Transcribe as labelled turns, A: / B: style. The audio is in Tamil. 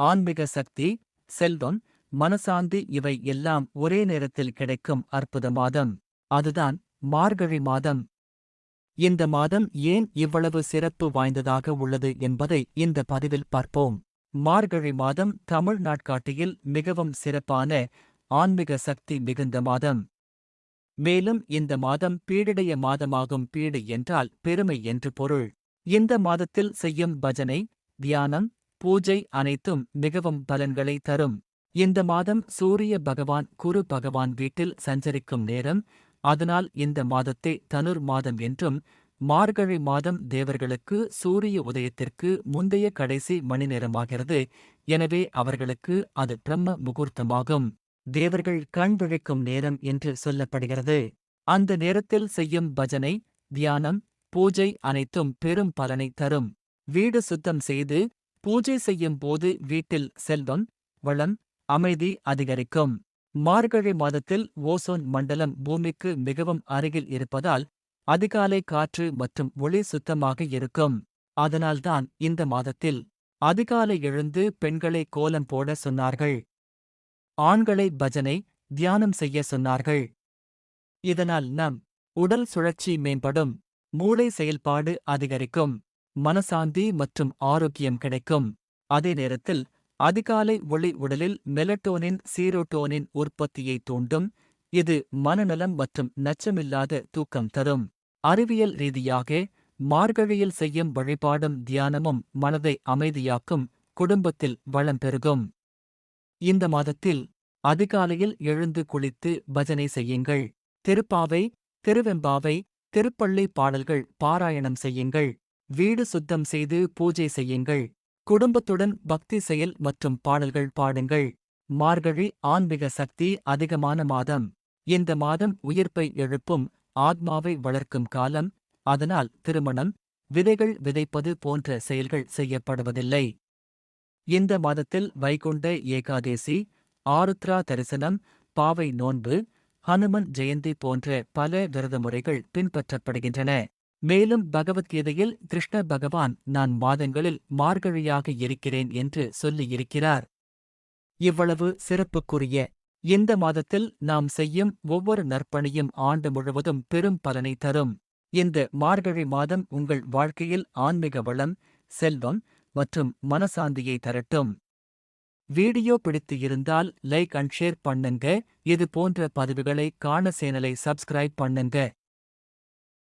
A: ஆன்மீக சக்தி செல்வம் மனசாந்தி இவை எல்லாம் ஒரே நேரத்தில் கிடைக்கும் அற்புத மாதம். அதுதான் மார்கழி மாதம். இந்த மாதம் ஏன் இவ்வளவு சிறப்பு வாய்ந்ததாக உள்ளது என்பதை இந்த பதிவில் பார்ப்போம். மார்கழி மாதம் தமிழ் நாட்காட்டியில் மிகவும் சிறப்பான ஆன்மீக சக்தி மிகுந்த மாதம். மேலும் இந்த மாதம் பீடிடைய மாதமாகும் பீடு என்றால் பெருமை என்று பொருள். இந்த மாதத்தில் செய்யும் பஜனை தியானம் பூஜை அனைத்தும் மிகவும் பலன்களை தரும். இந்த மாதம் சூரிய பகவான் குரு பகவான் வீட்டில் சஞ்சரிக்கும் நேரம். அதனால் இந்த மாதத்தை தனுர் மாதம் என்றும் மார்கழி மாதம் தேவர்களுக்கு சூரிய உதயத்திற்கு முந்தைய கடைசி மணி நேரமாகிறது. எனவே அவர்களுக்கு அது பிரம்ம முகூர்த்தமாகும். தேவர்கள் கண் விழிக்கும் நேரம் என்று சொல்லப்படுகிறது. அந்த நேரத்தில் செய்யும் பஜனை தியானம் பூஜை அனைத்தும் பெரும் பலனை தரும். வீடு சுத்தம் செய்து பூஜை செய்யும் போது வீட்டில் செல்வம் வளம் அமைதி அதிகரிக்கும். மார்கழி மாதத்தில் ஓசோன் மண்டலம் பூமிக்கு மிகவும் அருகில் இருப்பதால் அதிகாலை காற்று மற்றும் ஒளி சுத்தமாக இருக்கும். அதனால்தான் இந்த மாதத்தில் அதிகாலை எழுந்து பெண்களை கோலம் போட சொன்னார்கள். ஆண்களை பஜனை தியானம் செய்ய சொன்னார்கள். இதனால் நம் உடல் சுழற்சி மேம்படும். மூளை செயல்பாடு அதிகரிக்கும். மனசாந்தி மற்றும் ஆரோக்கியம் கிடைக்கும். அதே நேரத்தில் அதிகாலை ஒளி உடலில் மெலட்டோனின் சீரோட்டோனின் உற்பத்தியை தூண்டும். இது மனநலம் மற்றும் நச்சமில்லாத தூக்கம் தரும். அறிவியல் ரீதியாக மார்கழியில் செய்யும் வழிபாடும் தியானமும் மனதை அமைதியாக்கும் குடும்பத்தில் வளம் பெருகும். இந்த மாதத்தில் அதிகாலையில் எழுந்து குளித்து பஜனை செய்யுங்கள். திருப்பாவை திருவெம்பாவை திருப்பள்ளி பாடல்கள் பாராயணம் செய்யுங்கள். வீடு சுத்தம் செய்து பூஜை செய்யுங்கள். குடும்பத்துடன் பக்தி செயல் மற்றும் பாடல்கள் பாடுங்கள். மார்கழி ஆன்மீக சக்தி அதிகமான மாதம். இந்த மாதம் உயிர்ப்பை எழுப்பும் ஆத்மாவை வளர்க்கும் காலம். அதனால் திருமணம் விதைகள் விதைப்பது போன்ற செயல்கள் செய்யப்படுவதில்லை. இந்த மாதத்தில் வைகுண்ட ஏகாதேசி ஆருத்ரா தரிசனம் பாவை நோன்பு ஹனுமன் ஜெயந்தி போன்ற பல விரத முறைகள் பின்பற்றப்படுகின்றன. மேலும் பகவத்கீதையில் கிருஷ்ண பகவான் நான் மாதங்களில் மார்கழியாக இருக்கிறேன் என்று சொல்லியிருக்கிறார். இவ்வளவு சிறப்புக்குரிய இந்த மாதத்தில் நாம் செய்யும் ஒவ்வொரு நற்பணியும் ஆண்டு முழுவதும் பெரும் பலனை தரும். இந்த மார்கழி மாதம் உங்கள் வாழ்க்கையில் ஆன்மீக வளம் செல்வம் மற்றும் மனசாந்தியை தரட்டும். வீடியோ பிடித்து இருந்தால் லைக் அண்ட் ஷேர் பண்ணுங்க. இது போன்ற பதிவுகளை காண சேனலை சப்ஸ்கிரைப் பண்ணுங்க.